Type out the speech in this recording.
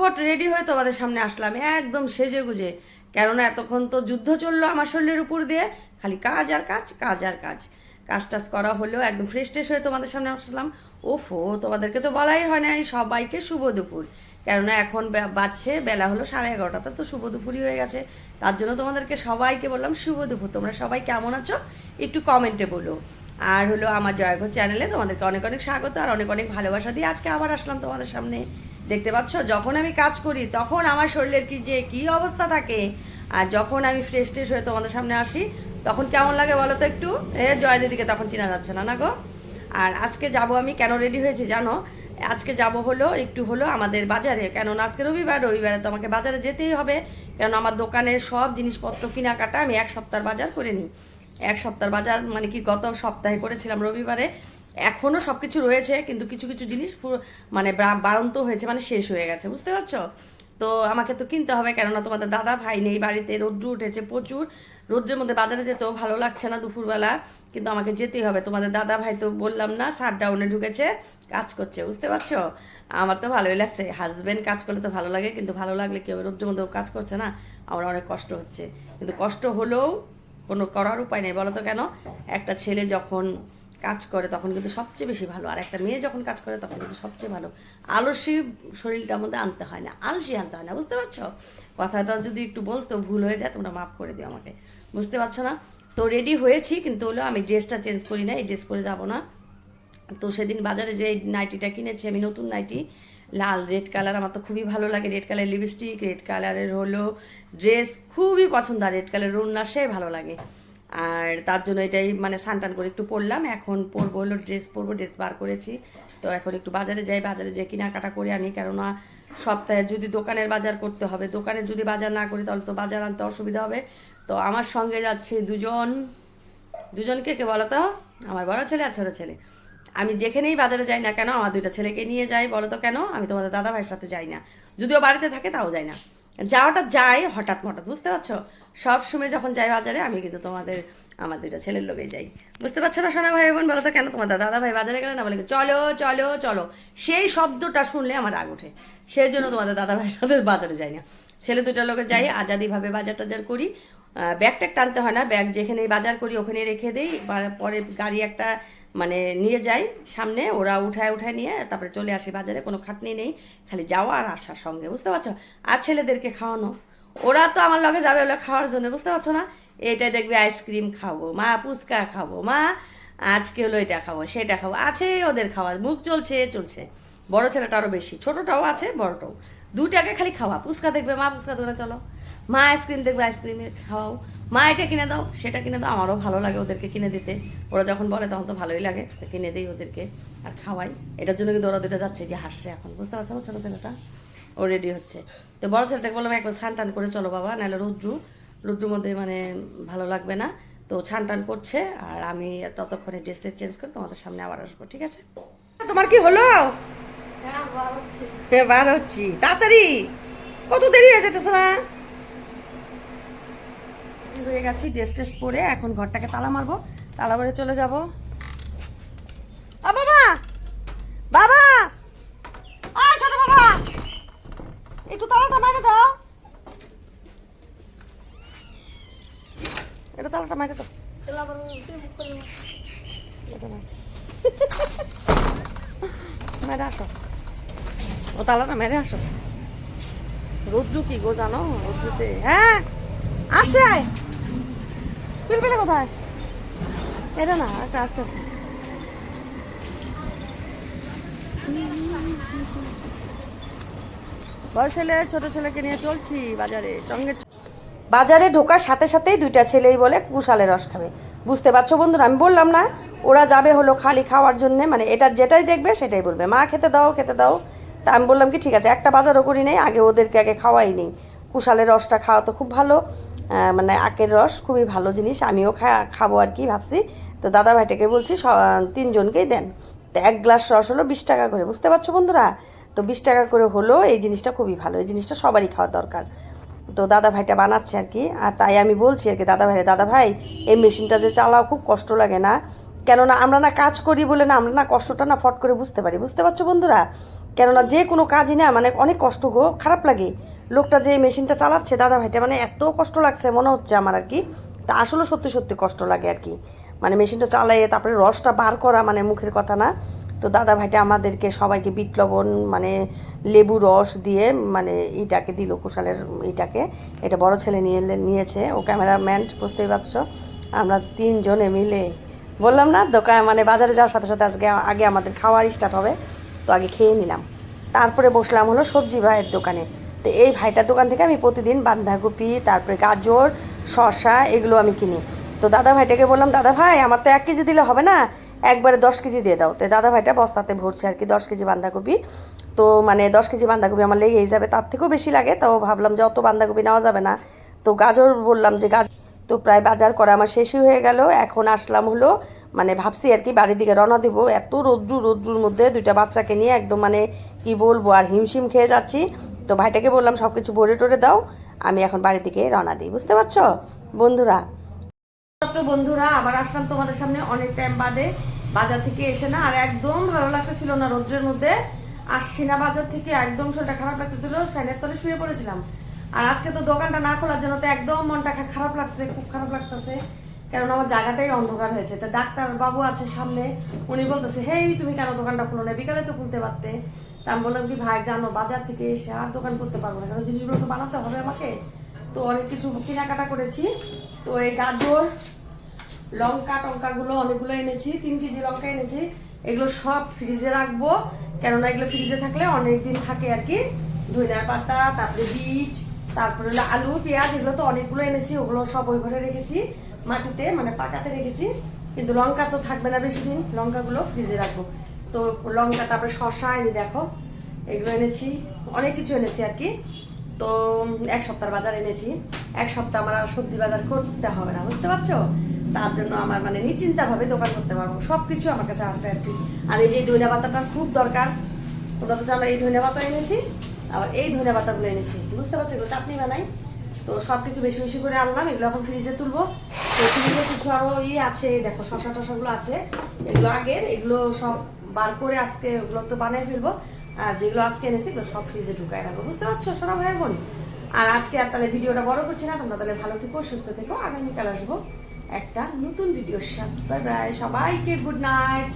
ঝটপট রেডি হয়ে তোমাদের সামনে আসলাম। একদম সেজে গুজে কেননা এতক্ষণ তো যুদ্ধ চলল আমার শরীরের উপর দিয়ে। খালি কাজ আর কাজ কাজ আর কাজ। কাজ টাজ করা হলো একদম ফ্রেশ ট্রেশ হয়ে তোমাদের সামনে আসলাম। ওফো, তোমাদেরকে তো বলাই হয় না সবাইকে শুভ দুপুর। কেননা এখন বে- বাজছে, বেলা হলো সাড়ে এগারোটাতে তো শুভ দুপুরই হয়ে গেছে। তার জন্য তোমাদেরকে সবাইকে বললাম শুভ দুপুর। তোমরা সবাই কেমন আছো? একটু কমেন্টে বলো। আর হলো আমার জয়ঘর চ্যানেলে তোমাদেরকে অনেক অনেক স্বাগত, আর অনেক অনেক ভালোবাসা দিয়ে আজকে আবার আসলাম তোমাদের সামনে। দেখতে পাচ্ছ? যখন আমি কাজ করি, তখন আমার শরীরের কি যে, কি অবস্থা থাকে? আর যখন আমি ফ্রেশ ট্রেশ হয়ে তোমাদের সামনে আসি, তখন কেমন লাগে বলো তো একটু? এ, জয় দিদিকে তখন চেনা যাচ্ছে না না গো? আর আজকে যাব আমি কেন রেডি হয়েছি জানো? আজকে যাব হলো, একটু হলো আমাদের বাজারে। কেননা আজকে রবিবার, রবিবারে তো আমাকে বাজারে যেতেই হবে। কেন আমার দোকানের সব জিনিসপত্র কেনাকাটা আমি এক সপ্তাহ বাজার করে নিই এক সপ্তাহ বাজার মানে কি, গত সপ্তাহে করেছিলাম রবিবারে। এখনও সব কিছু রয়েছে, কিন্তু কিছু কিছু জিনিস মানে বা- বাড়ন্ত হয়েছে মানে শেষ হয়ে গেছে, বুঝতে পারছ? তো আমাকে তো কিনতে হবে, কেননা তোমাদের দাদা ভাই নেই বাড়িতে রৌদ্র উঠেছে প্রচুর। রোদ্রের মধ্যে বাজারে যেতেও ভালো লাগছে না দুপুরবেলা, কিন্তু আমাকে যেতেই হবে। তোমাদের দাদা ভাই তো বললাম না শাট ডাউনে ঢুকেছে, কাজ করছে, বুঝতে পারছ? আমার তো ভালোই লাগছে। হাজব্যান্ড কাজ করলে তো ভালো লাগে, কিন্তু ভালো লাগলে কেউ রোদ্রের মধ্যেও কাজ করছে না, আমার অনেক কষ্ট হচ্ছে। কিন্তু কষ্ট হলেও কোনো করার উপায় নেই, বলো তো কেন? একটা ছেলে যখন কাজ করে তখন কিন্তু সবচেয়ে বেশি ভালো। আর একটা মেয়ে যখন কাজ করে তখন কিন্তু সবচেয়ে ভালো। আলসি শরীরটার মধ্যে আনতে হয় না, আলসি আনতে হয় না, বুঝতে পারছ? কথাটা যদি একটু বলতো ভুল হয়ে যায় তোমরা মাফ করে দিও আমাকে, বুঝতে পারছ না? তো রেডি হয়েছি, কিন্তু হলো আমি ড্রেসটা চেঞ্জ করি না এই ড্রেস পরে যাব না। তো সেদিন বাজারে যে নাইটিটা কিনেছি, আমি নতুন নাইটি, লাল রেড কালার আমার তো খুবই ভালো লাগে রেড কালার লিপস্টিক রেড কালারের হলো ড্রেস খুবই পছন্দ, আর রেড কালার রুন্না সে ভালো লাগে। আর তার জন্য এটাই মানে সানটান করে একটু পরলাম। এখন পরবো হলো ড্রেস পরবো, ড্রেস বার করেছি। তো এখন একটু বাজারে যাই, বাজারে যেয়ে কেনাকাটা করে আনি। কেননা সপ্তাহে যদি দোকানের বাজার করতে হবে, দোকানে যদি বাজার না করি তাহলে তো বাজার আনতে অসুবিধা হবে। তো আমার সঙ্গে যাচ্ছে দুজন, দুজনকে কে বলো তো? আমার বড় ছেলে আর ছোটো ছেলে। আমি যেখানেই বাজারে যাই না কেন, আমার দুইটা ছেলেকে নিয়ে যাই, বলো তো কেন? আমি তোমাদের দাদা ভাইয়ের সাথে যাই না। যদিও বাড়িতে থাকে, তাও যাই না। যাওয়াটা যায় হঠাৎ মঠাৎ, বুঝতে পারছ? সব সময় যখন যাই বাজারে, আমি কিন্তু তোমাদের, আমার দুইটা ছেলের লোকে যাই। বুঝতে পারছ না, সোনা ভাই বোন, বলো তো কেন তোমাদের দাদা ভাই বাজারে গেলে না বলে চলো চলো চলো। সেই শব্দটা শুনলে আমার রাগ ওঠে। সেই জন্য তোমাদের দাদা ভাইয়ের সাথে বাজারে যাই না। ছেলে দুটার লোকে যাই, আজাদিভাবে বাজার টাজার করি। ব্যাগ ট্যাগ টানতে হয় না, ব্যাগ যেখানে বাজার করি ওখানে রেখে দিই। পরে গাড়ি একটা মানে নিয়ে যাই সামনে, ওরা উঠায় উঠায় নিয়ে তারপরে চলে আসি বাজারে, কোনো খাটনি নেই, খালি যাওয়া আর আসার সঙ্গে, বুঝতে পারছ? আর ছেলেদেরকে খাওয়ানো। ওরা তো আমার লগে যাবে ওগুলো খাওয়ার জন্য, বুঝতে পারছ না? এটা দেখবে আইসক্রিম খাব, মা ফুচকা খাব, মা আজকে হলো এটা খাব, সেটা খাব, আছে ওদের খাওয়া মুখ চলছে চলছে। বড় ছেলেটা আরও বেশি, ছোটটাও আছে, বড়টাও। দুটাকে খালি খাওয়া ফুচকা দেখবে, মা ফুচকা দোকানে চলো। মা আইসক্রিম দেখবে, আইসক্রিমে খাওয়াও। মা এটা কিনে দাও, সেটা কিনে দাও, আমারও ভালো লাগে ওদেরকে কিনে দিতে। ওরা যখন বলে তখন তো ভালোই লাগে কিনে দিই ওদেরকে, আর খাওয়াই। এটার জন্য কিন্তু ওরা দুটো যাচ্ছে যে হাসছে এখন, বুঝতে পারছ ছোটো ছেলেটা? ও রেডি হচ্ছে। তো বড় ছেলেটাকে বললাম একবার ছান টান করে চলো বাবা নাহলে রুদ্রু রুদ্রুর মধ্যে মানে ভালো লাগবে না। তো ছান টান করছে আর আমি ততক্ষণে ড্রেস টেস চেঞ্জ করে তোমাদের সামনে আবার আসব ঠিক আছে? তোমার কি হলো? হ্যাঁ বার হচ্ছি। তাড়াতাড়ি! কত দেরি হয়ে যেতেছে না? হয়ে গেছি ড্রেস টেস পরে এখন ঘরটাকে তালা মারবো তালা মারে চলে যাব। বাবা আ ছোট বাবা একটু তালাটা মারে দাও এটা তালাটা এটা না। মেরে আসো। ও তালাটা মেরে আসো। রোদ্রু কি গো জানো? রোদ্রুতে। হ্যাঁ আসে পিলপিলে কোথায়? এটা না একটা আস্তে আস্তে বড় ছেলে ছোট ছেলেকে নিয়ে চলছি বাজারে। সঙ্গে বাজারে ঢোকার সাথে সাথেই দুইটা ছেলেই বলে কুশালের রস খাবে। বুঝতে পারছ বন্ধুরা? আমি বললাম না, ওরা যাবে হলো খালি খাওয়ার জন্য মানে এটা যেটাই দেখবে সেটাই বলবে। মা, খেতে দাও খেতে দাও। তা আমি বললাম কি, ঠিক আছে, একটা বাজারও করি নেই, আগে ওদেরকে আগে খাওয়াই নেই। কুশালের রসটা খাওয়া তো খুব ভালো মানে আখের রস খুবই ভালো জিনিস, আমিও খা, খাব আর কি ভাবছি। তো দাদা ভাইটাকে বলছি, স- তিনজনকেই দেন। তো এক গ্লাস রস হলো বিশ টাকা করে, বুঝতে পারছ বন্ধুরা? তো বিশ টাকা করে হলো, এই জিনিসটা খুবই ভালো, এই জিনিসটা সবারই খাওয়া দরকার। তো দাদা ভাইটা বানাচ্ছে আর কি, আর তাই আমি বলছি আর কি দাদা ভাই দাদা ভাই এই মেশিনটা যে চালাও, খুব কষ্ট লাগে না। কেননা আমরা না কাজ করি বলে না, আমরা না কষ্টটা না ফট করে বুঝতে পারি। বুঝতে পারছ বন্ধুরা? কেননা যে কোনো কাজই না মানে অনেক কষ্ট গো, খারাপ লাগে। লোকটা যে মেশিনটা চালাচ্ছে দাদা ভাইটা মানে এত কষ্ট লাগছে মনে হচ্ছে আমার আর কি। তা আসলে সত্যি সত্যি কষ্ট লাগে আর কি। মানে মেশিনটা চালাইয়ে তারপরে রসটা বার করা মানে মুখের কথা না। তো দাদা ভাইটা আমাদেরকে সবাইকে বিট লবণ মানে লেবু রস দিয়ে মানে ইটাকে দিল, কুশালের ইটাকে এটা বড় ছেলে নিয়ে নিয়েছে। ও ক্যামেরাম্যান, বুঝতেই পারছ? আমরা তিনজনে মিলে বললাম না, দোকান মানে বাজারে যাওয়ার সাথে সাথে আজকে, আগে আমাদের খাওয়ার স্টার্ট হবে। তো আগে খেয়ে নিলাম। তারপরে বসলাম হলো সবজি ভাইয়ের দোকানে। তো এই ভাইটার দোকান থেকে আমি প্রতিদিন বাঁধাকপি, তারপরে গাজর, শসা, এগুলো আমি কিনি। তো দাদা ভাইটাকে বললাম দাদা ভাই আমার তো এক কেজি দিলে হবে না। একবারে দশ কেজি দিয়ে দাও। তো দাদা ভাইটা বস্তাতে ভরছে আর কি, দশ কেজি বাঁধাকপি। তো মানে দশ কেজি বাঁধাকপি আমার লেগেই যাবে, তার থেকেও বেশি লাগে তো ভাবলাম যে অত বাঁধাকপি নেওয়া যাবে না। তো গাজর বললাম যে গাজর তো প্রায় বাজার করা আমার শেষই হয়ে গেল, এখন আসলাম হলো মানে ভাবছি আর কি বাড়ির দিকে রওনা দেবো। এত রৌদ্রু, রোদ্রুর মধ্যে দুইটা বাচ্চাকে নিয়ে একদম মানে কি বলব আর হিমশিম খেয়ে যাচ্ছি। তো ভাইটাকে বললাম সব কিছু ভরে টরে দাও, আমি এখন বাড়ির দিকে রওনা দিই, বুঝতে পারছ? বন্ধুরা ছোট্ট বন্ধুরা, আবার আসলাম তোমাদের সামনে অনেক টাইম বাদে। বাজার থেকে এসে না আর একদম ভালো লাগতেছিল না রৌদ্রের মধ্যে। আসছি না বাজার থেকে একদম শরীরটা খারাপ লাগতেছিল, ফ্যানের তলে শুয়ে পড়েছিলাম। আর আজকে তো দোকানটা না খোলার জন্য তো একদম মনটা খারাপ লাগছে, খুব খারাপ লাগতেছে। কারণ আমার জায়গাটাই অন্ধকার হয়েছে। তা ডাক্তার বাবু আছে সামনে, উনি বলতেছে, হেই, তুমি কেন দোকানটা খুলো না? বিকালে তো খুলতে পারতে। তা আমি বললাম কি, ভাই, জানো, বাজার থেকে এসে আর দোকান করতে পারব না। কারণ জিনিসগুলো তো বানাতে হবে আমাকে। তো অনেক কিছু কেনাকাটা করেছি। তো এই গাজর লঙ্কা টঙ্কাগুলো অনেকগুলো এনেছি, তিন কেজি লঙ্কা এনেছি। এগুলো সব ফ্রিজে রাখব, কেননা এগুলো ফ্রিজে থাকলে অনেক দিন থাকে আর কি। ধনিয়ার পাতা, তারপরে বীজ, তারপরে আলু, পেঁয়াজ, এগুলো তো অনেকগুলো এনেছি, ওগুলো সব ওই ঘরে রেখেছি, মাটিতে মানে পাকাতে রেখেছি। কিন্তু লঙ্কা তো থাকবে না বেশি দিন, লঙ্কাগুলো ফ্রিজে রাখব। তো লঙ্কা, তারপরে শশা এই দেখো, এগুলো এনেছি, অনেক কিছু এনেছি আর কি। তো এক সপ্তাহ বাজার এনেছি। এক সপ্তাহ আমার আর সবজি বাজার করতে হবে না, বুঝতে পারছ? তার জন্য আমার মানে নিশ্চিন্তা ভাবে দোকান করতে পারব। সব কিছু আমার কাছে আছে আর কি। আর এই যে ধনিয়া পাতাটা খুব দরকার। তোমরা তো জানো এই ধনিয়া পাতা এনেছি, আবার এই ধনিয়া পাতাগুলো এনেছি। বুঝতে পারছ? এগুলো চাটনি বানাই। তো সব কিছু বেশি বেশি করে আনলাম। এগুলো এখন ফ্রিজে তুলবো। তো ফ্রিজে কিছু আরও ইয়ে আছে, দেখো, শশা টশাগুলো আছে। এগুলো আগের, এগুলো সব বার করে আজকে ওগুলো তো বানিয়ে ফেলব। আর যেগুলো আজকে এনেছি, এগুলো সব ফ্রিজে ঢুকায় রাখব। বুঝতে পারছ? সোনা ভাই বোন? আর আজকে আর তাহলে ভিডিওটা বড় করছি না। তোমরা তাহলে ভালো থেকো, সুস্থ থেকো। আগামীকাল আসব। একটা নতুন ভিডিওর সাথে। বাই বাই সবাইকে গুড নাইট